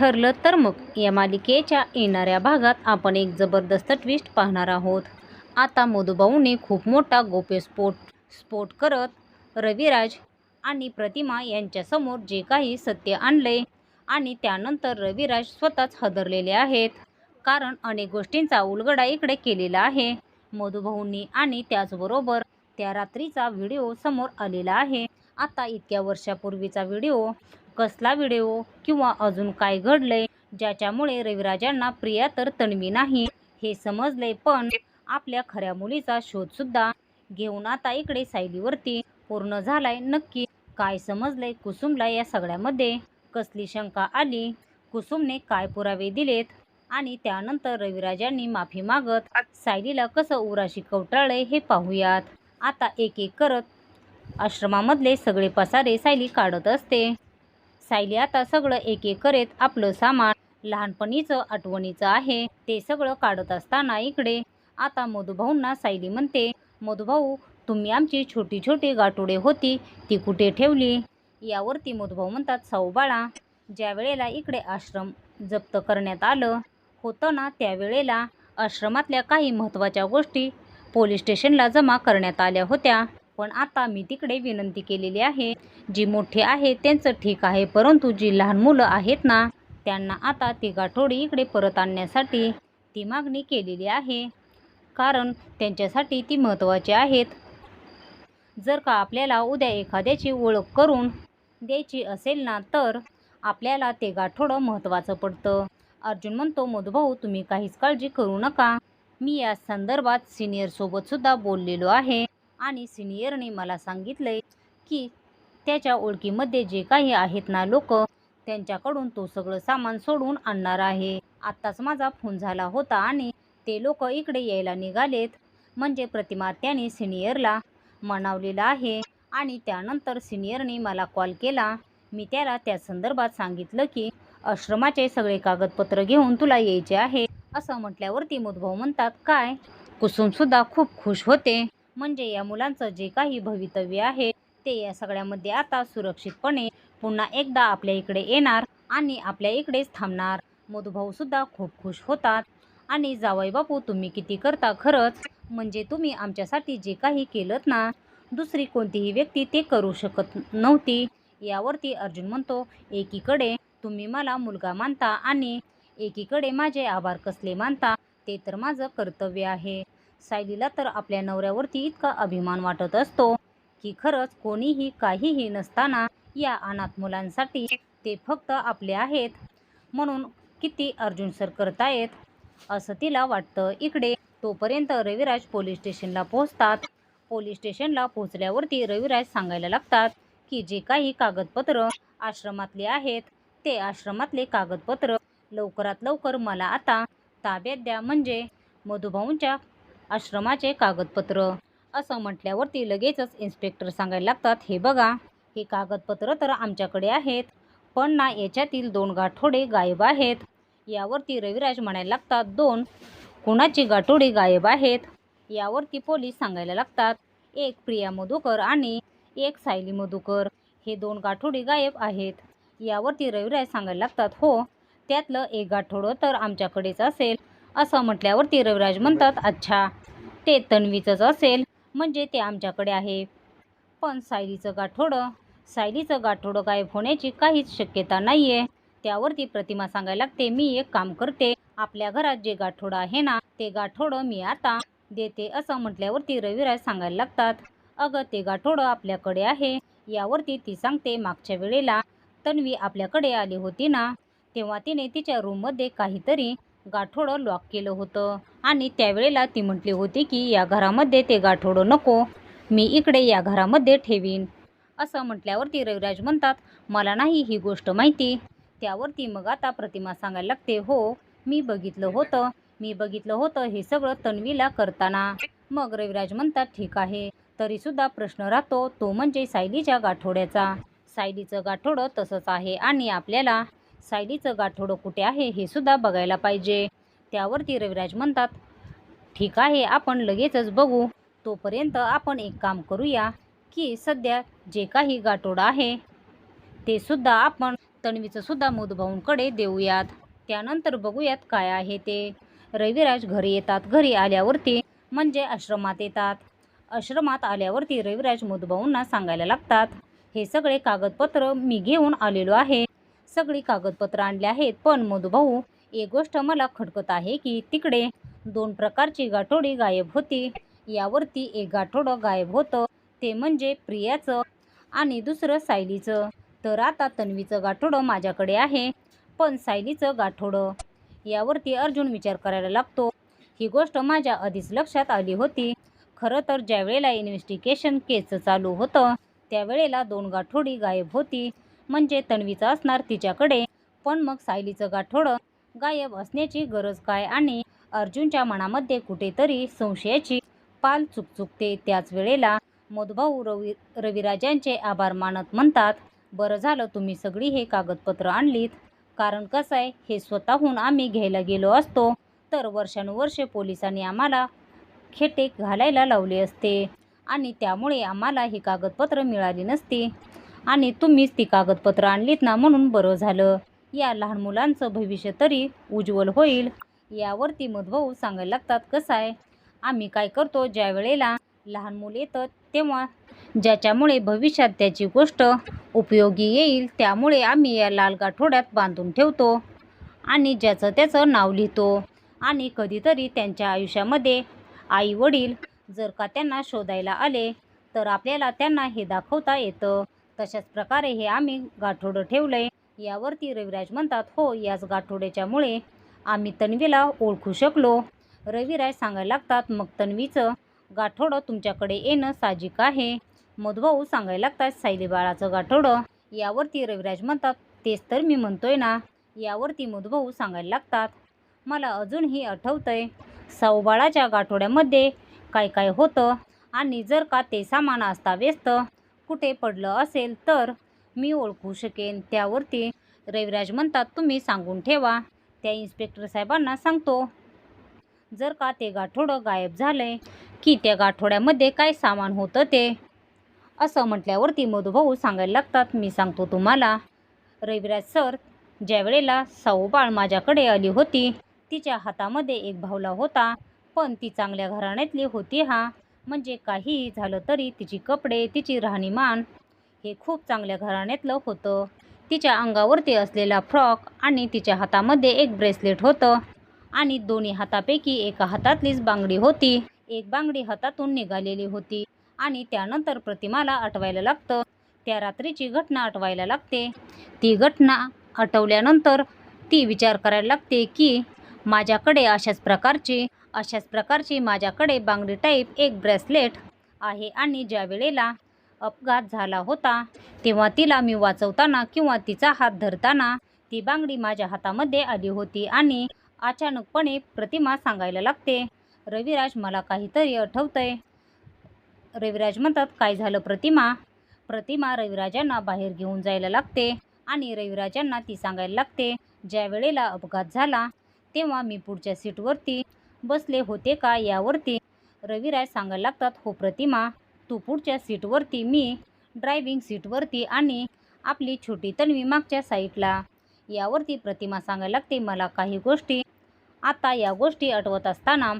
ठरलं तर मग या मालिकेच्या येणाऱ्या भागात आपण एक जबरदस्त ट्विस्ट पाहणार आहोत. आता मधुभाऊने खूप मोठा गोप्यस्फोट स्फोट करत रविराज आणि प्रतिमा यांच्यासमोर जे काही सत्य आणले आणि त्यानंतर रविराज स्वतःच हदरलेले आहेत. कारण अनेक गोष्टींचा उलगडा इकडे केलेला आहे. मधुभाऊंनी आणि त्याचबरोबर त्या रात्रीचा व्हिडिओ समोर आलेला आहे. आता इतक्या वर्षापूर्वीचा व्हिडिओ कसला व्हिडिओ किंवा अजून काय घडलंय ज्याच्यामुळे रविराजांना प्रिया तर तन्वी नाही हे समजले पण आपल्या खऱ्या मुलीचा शोधसुद्धा घेऊन आता इकडे सायलीवरती पूर्ण झालाय नक्की. काय समजलंय कुसुमला या सगळ्यामध्ये? कसली शंका आली? कुसुमने काय पुरावे दिलेत? आणि त्यानंतर रविराजांनी माफी मागत सायलीला कसं उराशी कवटाळलंय हे पाहूयात. आता एक एक करत आश्रमामधले सगळे पसारे सायली काढत असते. सायली आता सगळं एक एक करत आपलं सामान. लहानपणीचं आठवणीचं आहे ते सगळं काढत असताना इकडे. आता मधुभाऊंना सायली म्हणते मधुभाऊ तुम्ही आमची छोटी छोटी गाठोडे होती ती कुठे ठेवली? यावरती मधुभाऊ म्हणतात साऊ बाळा ज्या वेळेला इकडे आश्रम जप्त करण्यात आलं होतं ना त्यावेळेला आश्रमातल्या काही महत्त्वाच्या गोष्टी पोलीस स्टेशनला जमा करण्यात आल्या होत्या. पण आता मी तिकडे विनंती केलेली आहे. जी मोठी आहे त्यांचं ठीक आहे परंतु जी लहान मुलं आहेत ना त्यांना आता ती गाठोडी इकडे परत आणण्यासाठी ती मागणी केलेली आहे. कारण त्यांच्यासाठी ती महत्त्वाची आहेत. जर का आपल्याला उद्या एखाद्याची ओळख करून द्यायची असेल ना तर आपल्याला ते गाठोडं महत्त्वाचं पडतं. अर्जुन म्हणतो मधुभाऊ तुम्ही काहीच काळजी करू नका. मी या संदर्भात सिनियरसोबतसुद्धा बोललेलो आहे. आणि सिनियरने मला सांगितलंय की त्याच्या ओळखीमध्ये जे काही आहेत ना लोक त्यांच्याकडून तो सगळं सामान सोडून आणणार आहे. आत्ताच माझा फोन झाला होता आणि ते लोक इकडे यायला निघालेत. म्हणजे प्रतिमा त्याने सिनियरला मनावलेला आहे आणि त्यानंतर सिनियरने मला कॉल केला. मी त्याला त्या संदर्भात सांगितलं की आश्रमाचे सगळे कागदपत्र घेऊन तुला यायचे आहे. असं म्हटल्यावरती मधुभाऊ म्हणतात काय? कुसुमसुद्धा खूप खुश होते. म्हणजे या मुलांचं जे काही भवितव्य आहे ते या सगळ्यामध्ये आता सुरक्षितपणे पुन्हा एकदा आपल्या इकडे येणार आणि आपल्या इकडेच थांबणार. मधुभाऊसुद्धा खूप खुश होतात. आणि जावई बापू तुम्ही किती करता खरंच? म्हणजे तुम्ही आमच्यासाठी जे काही केलं ना दुसरी कोणतीही व्यक्ती ते करू शकत नव्हती. यावरती अर्जुन म्हणतो एकीकडे तुम्ही मला मुलगा मानता आणि एकीकडे माझे आभार कसले मानता ते तर माझं कर्तव्य आहे. सायलीला तर आपल्या नवऱ्यावरती इतका अभिमान वाटत असतो की खरंच कोणीही काहीही नसताना या अनाथ मुलांसाठी ते फक्त आपले आहेत. म्हणून किती अर्जुन सर करतायत असं तिला वाटतं. इकडे तोपर्यंत रविराज पोलीस स्टेशनला पोहोचतात. पोलीस स्टेशनला पोहोचल्यावरती रविराज सांगायला लागतात की जे काही कागदपत्र आश्रमातले आहेत ते आश्रमातले कागदपत्र लवकरात लवकर मला आता ताब्यात द्या. म्हणजे मधुभाऊंच्या आश्रमाचे कागदपत्र. असं म्हटल्यावरती लगेचच इन्स्पेक्टर सांगायला लागतात हे बघा हे कागदपत्र तर आमच्याकडे आहेत पण ना याच्यातील दोन गाठोडे गायब आहेत. यावरती रविराज म्हणायला लागतात दोन कुणाची गाठोडे गायब आहेत? यावरती पोलीस सांगायला लागतात एक प्रिया मधुकर आणि एक सायली मधुकर हे दोन गाठोडे गायब आहेत. यावरती रविराज सांगायला लागतात हो त्यातलं एक गाठोडं तर आमच्याकडेच असेल. असं म्हटल्यावरती रविराज म्हणतात अच्छा ते तन्वीचंच असेल म्हणजे ते आमच्याकडे आहे. पण सायलीचं गाठोडं सायलीचं गाठोडं गायब होण्याची काहीच शक्यता नाही आहे त्यावरती प्रतिमा सांगायला लागते मी एक काम करते आपल्या घरात जे गाठोडं आहे ना ते गाठोडं मी आता देते असं म्हटल्यावरती रविराज सांगायला लागतात. अगं ते गाठोडं आपल्याकडे आहे यावरती ती सांगते मागच्या वेळेला तन्वी आपल्याकडे आली होती ना तेव्हा तिने तिच्या रूममध्ये काहीतरी गाठोडं लॉक केलं होतं. आणि त्यावेळेला ती म्हटली होती की या घरामध्ये ते गाठोडं नको. मी इकडे या घरामध्ये ठेवीन. असं म्हटल्यावरती रविराज म्हणतात मला नाही ही गोष्ट माहिती. त्यावरती मग आता प्रतिमा सांगायला लागते हो मी बघितलं होतं. मी बघितलं होतं हे सगळं तन्वीला करताना. मग रविराज म्हणतात ठीक आहे. तरीसुद्धा प्रश्न राहतो. तो म्हणजे सायलीच्या गाठोड्याचा. सायलीचं गाठोडं तसंच आहे आणि आपल्याला सायलीचं गाठोडं कुठे आहे हे सुद्धा बघायला पाहिजे. त्यावरती रविराज म्हणतात ठीक आहे आपण लगेचच बघू. तोपर्यंत आपण एक काम करूया की सध्या जे काही गाठोडं आहे ते सुद्धा आपण तन्वीचं सुद्धा मधुभाऊंकडे देऊयात. त्यानंतर बघूयात काय आहे ते. रविराज घरी येतात. घरी आल्यावरती म्हणजे आश्रमात येतात. आश्रमात आल्यावरती रविराज मधुभाऊंना सांगायला लागतात हे सगळे कागदपत्र मी घेऊन आलेलो आहे. सगळी कागदपत्र आणली आहेत. पण मधुभाऊ एक गोष्ट मला खटकत आहे की तिकडे दोन प्रकारची गाठोडी गायब होती. यावरती एक गाठोडं गायब होतं. ते म्हणजे प्रियाचं आणि दुसरं सायलीचं. तर आता तन्वीचं गाठोडं माझ्याकडे आहे. पण सायलीचं गाठोडं. यावरती अर्जुन विचार करायला लागतो. ही गोष्ट माझ्या आधीच लक्षात आली होती. खरं तर ज्यावेळेला इन्व्हेस्टिगेशन केसचं चालू होतं त्यावेळेला दोन गाठोडी गायब होती. म्हणजे तन्वीचं असणार तिच्याकडे. पण मग सायलीचं गाठोडं गायब असण्याची गरज काय आणि अर्जुनच्या मनामध्ये कुठेतरी संशयाची पाल चुकचुकते. त्याच वेळेला मधुभाऊ रवी रविराजांचे आभार मानत म्हणतात बरं झालं तुम्ही सगळी हे कागदपत्र आणलीत. कारण कसं आहे हे स्वतःहून आम्ही घ्यायला गेलो असतो. तर वर्षानुवर्षे पोलिसांनी आम्हाला खेटे घालायला लावले असते. आणि त्यामुळे आम्हाला ही कागदपत्र मिळाली नसती. आणि तुम्हीच ती कागदपत्र आणलीत ना म्हणून बरं झालं. या लहान मुलांचं भविष्य तरी उज्ज्वल होईल. यावरती मधभाऊ सांगायला लागतात कसं आहे? आम्ही काय करतो ज्या वेळेला लहान मुलं येतं तेव्हा ज्याच्यामुळे भविष्यात त्याची गोष्ट उपयोगी येईल त्यामुळे आम्ही या लाल गाठोड्यात बांधून ठेवतो आणि ज्याचं त्याचं नाव लिहितो आणि कधीतरी त्यांच्या आयुष्यामध्ये आई वडील जर का त्यांना शोधायला आले तर आपल्याला त्यांना हे दाखवता येतं. तशाच प्रकारे हे आम्ही गाठोडं ठेवलं आहे यावरती रविराज म्हणतात हो याच गाठोड्याच्यामुळे आम्ही तन्वीला ओळखू शकलो. रविराज सांगायला लागतात मग तन्वीचं गाठोडं तुमच्याकडे येणं साहजिक आहे. मधुभाऊ सांगायला लागतात सायली बाळाचं गाठोडं. यावरती रविराज म्हणतात तेच तर मी म्हणतोय ना. यावरती मधुभाऊ सांगायला लागतात मला अजूनही आठवतंय साऊबाळाच्या गाठोड्यामध्ये काय काय होतं आणि जर का ते सामान अस्ताव्यस्त कुठे पडलं असेल तर मी ओळखू शकेन. त्यावरती रविराज म्हणतात तुम्ही सांगून ठेवा. त्या इन्स्पेक्टर साहेबांना सांगतो जर का ते गाठोडं गायब झालंय की त्या गाठोड्यामध्ये काय सामान होतं ते? असं म्हटल्यावरती मधुभाऊ सांगायला लागतात मी सांगतो तुम्हाला. रविराज सर ज्या वेळेला साऊबाळ माझ्याकडे आली होती तिच्या हातामध्ये एक भावला होता पण ती चांगल्या घराण्यातली होती हा. म्हणजे काहीही झालं तरी तिची कपडे तिची राहणीमान हे खूप चांगल्या घराण्यातलं होतं. तिच्या अंगावरती असलेला फ्रॉक आणि तिच्या हातामध्ये एक ब्रेसलेट होतं आणि दोन्ही हातापैकी एका हातातलीच बांगडी होती. एक बांगडी हातातून निघालेली होती आणि त्यानंतर प्रतिमाला आठवायला लागतं. त्या रात्रीची घटना आठवायला लागते. ती घटना आठवल्यानंतर ती विचार करायला लागते की माझ्याकडे अशाच प्रकारची अशाच प्रकारची माझ्याकडे बांगडी टाईप एक ब्रेसलेट आहे आणि ज्या वेळेला अपघात झाला होता तेव्हा तिला मी वाचवताना किंवा तिचा हात धरताना ती बांगडी माझ्या हातामध्ये आली होती आणि अचानकपणे प्रतिमा सांगायला लागते रविराज मला काहीतरी आठवतंय. रविराज म्हणतात काय झालं प्रतिमा? प्रतिमा रविराजांना बाहेर घेऊन जायला लागते आणि रविराजांना ती सांगायला लागते ज्या वेळेला अपघात झाला तेव्हा मी पुढच्या सीटवरती बसले होते का यावरती? रविराज सांगायला लागतात हो प्रतिमा तू पुढच्या सीटवरती मी ड्रायव्हिंग सीटवरती आणि आपली छोटी तन्वी मागच्या साईटला. यावरती प्रतिमा सांगायला लागते मला काही गोष्टी आता या गोष्टी आठवत असताना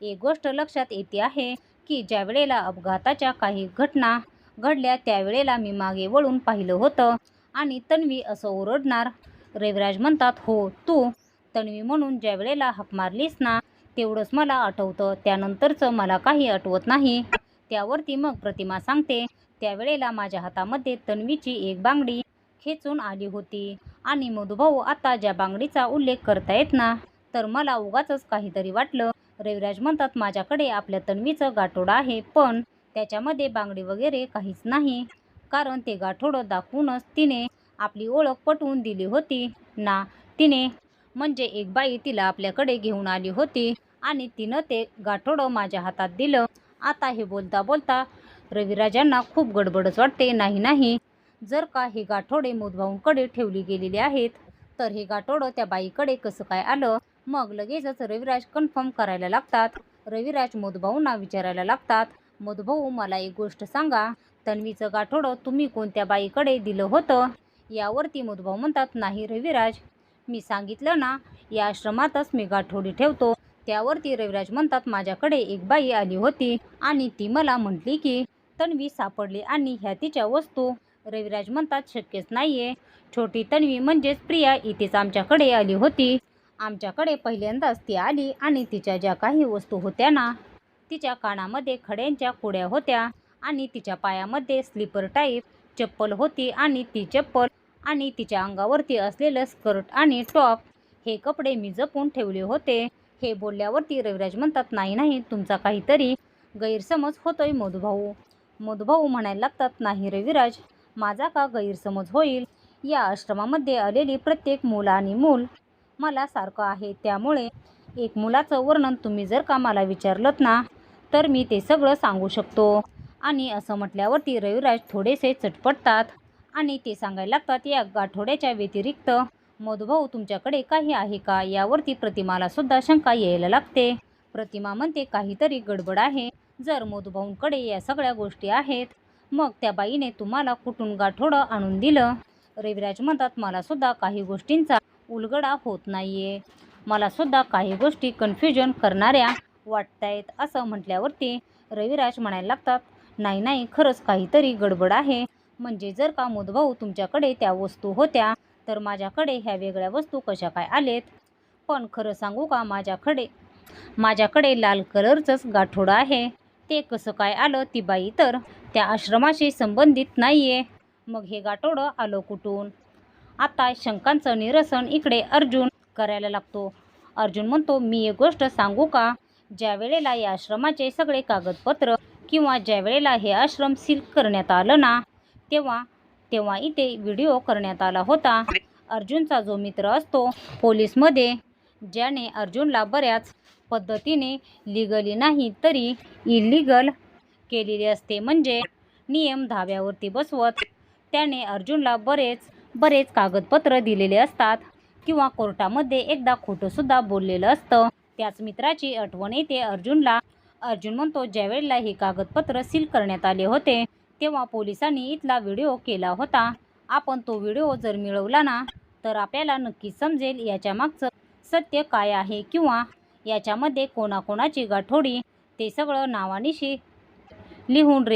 एक गोष्ट लक्षात येते आहे की ज्या वेळेला अपघाताच्या काही घटना घडल्या त्यावेळेला मी मागे वळून पाहिलं होतं आणि तन्वी असं ओरडणार. रविराज म्हणतात हो तू तन्वी म्हणून ज्या वेळेला हाक मारलीस ना तेवढंच मला आठवतं. त्यानंतरचं मला काही आठवत नाही. त्यावरती मग प्रतिमा सांगते. त्यावेळेला माझ्या हातामध्ये तन्वीची एक बांगडी खेचून आली होती. आणि मधुभाऊ आता ज्या बांगडीचा उल्लेख करतायत ना तर मला उगाचच काहीतरी वाटलं. रविराज म्हणतात माझ्याकडे आपल्या तन्वीचं गाठोडं आहे पण त्याच्यामध्ये बांगडी वगैरे काहीच नाही. कारण ते गाठोडं दाखवूनच तिने आपली ओळख पटवून दिली होती. ना तिने म्हणजे एक बाई तिला आपल्याकडे घेऊन आली होती आणि तिनं ते गाठोडं माझ्या हातात दिलं. आता हे बोलता बोलता रविराजांना खूप गडबडच वाटते. नाही नाही. जर का हे गाठोडे मधुभाऊंकडे ठेवली गेलेली आहेत तर हे गाठोडं त्या बाईकडे कसं काय आलं? मग लगेचच रविराज कन्फर्म करायला लागतात. रविराज मधुभाऊंना विचारायला लागतात मधुभाऊ मला एक गोष्ट सांगा. तन्वीचं गाठोडं तुम्ही कोणत्या बाईकडे दिलं होतं? यावरती मधुभाऊ म्हणतात नाही रविराज. मी सांगितलं ना या आश्रमातच मी गाठोडी ठेवतो. त्यावरती रविराज म्हणतात माझ्याकडे एक बाई आली होती आणि ती मला म्हटली की तन्वी सापडली आणि ह्या तिच्या वस्तू. रविराज म्हणतात शक्यच नाहीये. छोटी तन्वी म्हणजेच प्रिया इथेच आमच्याकडे आली होती. आमच्याकडे पहिल्यांदाच ती आली आणि तिच्या ज्या काही वस्तू होत्या ना तिच्या कानामध्ये खड्यांच्या कुड्या होत्या आणि तिच्या पायामध्ये स्लीपर टाईप चप्पल होती आणि ती चप्पल आणि तिच्या अंगावरती असलेलं स्कर्ट आणि टॉप हे कपडे मी जपून ठेवले होते. हे बोलल्यावरती रविराज म्हणतात नाही नाही तुमचा काहीतरी गैरसमज होतोय मधुभाऊ. मधुभाऊ म्हणायला लागतात नाही रविराज माझा का गैरसमज होईल? या आश्रमामध्ये आलेली प्रत्येक मूल आणि मूल मला सारखं आहे. त्यामुळे एक मुलाचं वर्णन तुम्ही जर का मला विचारलं ना तर मी ते सगळं सांगू शकतो. आणि असं म्हटल्यावरती रविराज थोडेसे चटपटतात. आणि ते सांगायला लागतात या गाठोड्याच्या व्यतिरिक्त मधुभाऊ तुमच्याकडे काही आहे का? यावरती प्रतिमाला सुद्धा शंका यायला लागते. प्रतिमा म्हणते काहीतरी गडबड आहे. जर मधुभाऊंकडे या सगळ्या गोष्टी आहेत मग त्या बाईने तुम्हाला कुठून गाठोडं आणून दिलं? रविराज म्हणतात मला सुद्धा काही गोष्टींचा उलगडा होत नाहीये. मला सुद्धा काही गोष्टी कन्फ्युजन करणाऱ्या वाटतायत. असं म्हटल्यावरती रविराज म्हणायला लागतात नाही नाही खरंच काहीतरी गडबड आहे. म्हणजे जर का मोदभाऊ तुमच्याकडे त्या वस्तू होत्या तर माझ्याकडे ह्या वेगळ्या वस्तू कशा काय आलेत? पण खरं सांगू का माझ्याकडे? माझ्याकडे लाल कलरचंच गाठोडं आहे. ते कसं काय आलं ती बाई तर? त्या आश्रमाशी संबंधित नाही आहे मग हे गाठोडं आलं कुठून? आता शंकांचं निरसन इकडे अर्जुन करायला लागतो. अर्जुन म्हणतो मी एक गोष्ट सांगू का? ज्या वेळेला या आश्रमाचे सगळे कागदपत्र किंवा ज्या वेळेला हे आश्रम सील करण्यात आलं ना तेव्हा तेव्हा इथे व्हिडिओ करण्यात आला होता. अर्जुनचा जो मित्र असतो पोलीसमध्ये ज्याने अर्जुनला बऱ्याच पद्धतीने लिगली नाही तरी इलिगल केलेली असते. म्हणजे नियम धाब्यावरती बसवत त्याने अर्जुनला बरेच बरेच कागदपत्र दिलेले असतात किंवा कोर्टामध्ये एकदा खोटंसुद्धा बोललेलं असतं. त्याच मित्राची आठवण येते. अर्जुनला अर्जुन म्हणतो ज्यावेळेला हे कागदपत्र सील करण्यात आले होते तेव्हा पोलिसांनी इथला व्हिडिओ केला होता. आपण तो व्हिडिओ जर मिळवला ना तर आपल्याला नक्कीच समजेल याच्या मागचं सत्य काय आहे किंवा याच्यामध्ये कोणाकोणाची गाठोडी ते सगळं नावानिशी लिहून रे.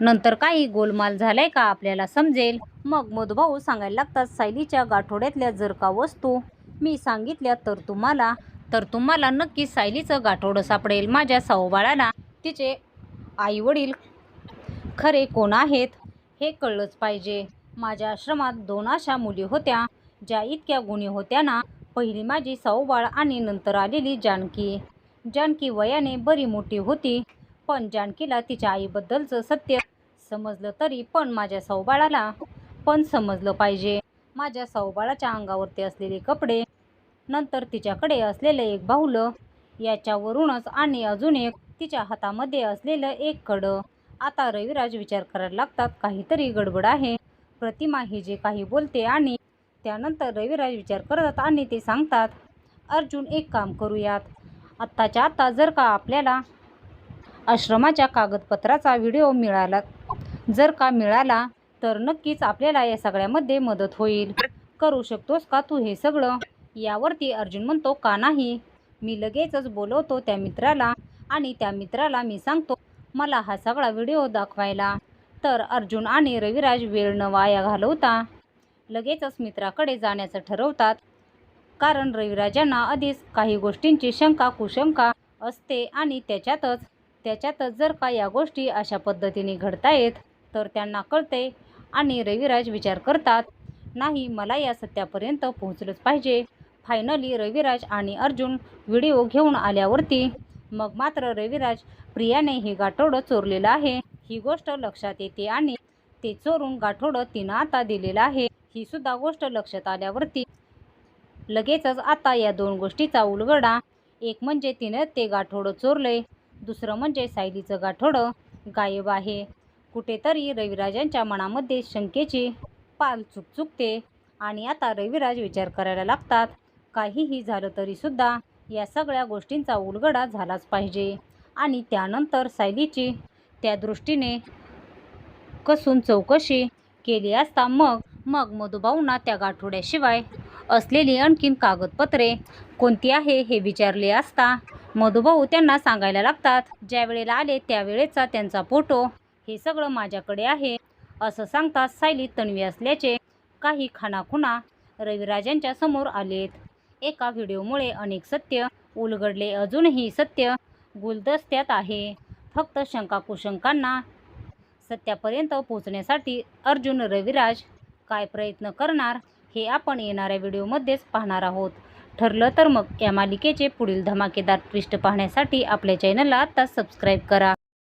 नंतर काही गोलमाल झालाय का आपल्याला समजेल. मग मधुभाऊ सांगायला लागतात सायलीच्या गाठोड्यातल्या जर का वस्तू मी सांगितल्या तर तुम्हाला तर तुम्हाला नक्की सायलीचं गाठोडं सापडेल. माझ्या साऊबाळाला तिचे आईवडील खरे कोण आहेत हे कळलंच पाहिजे. माझ्या आश्रमात दोन अशा मुली होत्या ज्या इतक्या गुणी होत्या ना पहिली माझी साऊबाळ आणि नंतर आलेली जानकी. जानकी वयाने बरी मोठी होती पण जानकीला तिच्या आईबद्दलचं सत्य समजलं तरी पण माझ्या साऊबाळाला पण समजलं पाहिजे. माझ्या साऊबाळाच्या अंगावरती असलेले कपडे नंतर तिच्याकडे असलेलं एक बाहुलं याच्यावरूनच आणि अजून एक तिच्या हातामध्ये असलेलं एक कडं. आता रविराज विचार करायला लागतात काहीतरी गडबड आहे. प्रतिमा ही जे काही बोलते आणि त्यानंतर रविराज विचार करतात आणि ते सांगतात अर्जुन एक काम करूयात. आत्ताच्या आत्ता जर का आपल्याला आश्रमाच्या कागदपत्राचा व्हिडिओ मिळाला जर का मिळाला तर नक्कीच आपल्याला या सगळ्यामध्ये मदत होईल. करू शकतोस का तू हे सगळं? यावरती अर्जुन म्हणतो का नाही. मी लगेचच बोलवतो त्या मित्राला आणि त्या मित्राला मी सांगतो मला हा सगळा व्हिडिओ दाखवायला. तर अर्जुन आणि रविराज वेळ न वाया घालवता. लगेचच मित्राकडे जाण्याचं ठरवतात. कारण रविराजांना आधीच काही गोष्टींची शंका कुशंका असते आणि त्याच्यातच त्याच्यातच जर का या गोष्टी अशा पद्धतीने घडतायत तर त्यांना कळते आणि रविराज विचार करतात नाही मला या सत्यापर्यंत पोहोचलंच पाहिजे. फायनली रविराज आणि अर्जुन व्हिडिओ घेऊन आल्यावरती मग मात्र रविराज प्रियाने हे गाठोडं चोरलेलं आहे. ही गोष्ट लक्षात येते आणि ते चोरून गाठोडं तिनं आता दिलेलं आहे. ही सुद्धा गोष्ट लक्षात आल्यावरती लगेचच आता या दोन गोष्टीचा उलगडा. एक म्हणजे तिनं ते गाठोडं चोरले दुसरं म्हणजे सायलीचं गाठोडं गायब आहे. कुठेतरी रविराजांच्या मनामध्ये शंकेची पाल चुकचुकते आणि आता रविराज विचार करायला लागतात. काहीही झालं तरीसुद्धा या सगळ्या गोष्टींचा उलगडा झालाच पाहिजे. आणि त्यानंतर सायलीची त्या दृष्टीने कसून चौकशी केली असता मग मग मधुभाऊंना त्या गाठोड्याशिवाय असलेली आणखीन कागदपत्रे कोणती आहे हे विचारले असता मधुभाऊ त्यांना सांगायला लागतात ज्या वेळेला आले त्यावेळेचा त्यांचा फोटो हे सगळं माझ्याकडे आहे असं सांगतात सायली तन्वी असल्याचे काही खाणाखुणा रविराजांच्या समोर आलेत. एका व्हिडिओमुळे अनेक सत्य उलगडले अजूनही सत्य गुलदस्त्यात आहे. फक्त शंका कुशंकांना सत्यापर्यंत पोहोचण्यासाठी अर्जुन रविराज काय प्रयत्न करणार हे आपण येणाऱ्या व्हिडिओमध्येच पाहणार आहोत. ठरलं तर मग या मालिकेचे पुढील धमाकेदार ट्विस्ट पाहण्यासाठी आपल्या चॅनलला आत्ताच सबस्क्राईब करा.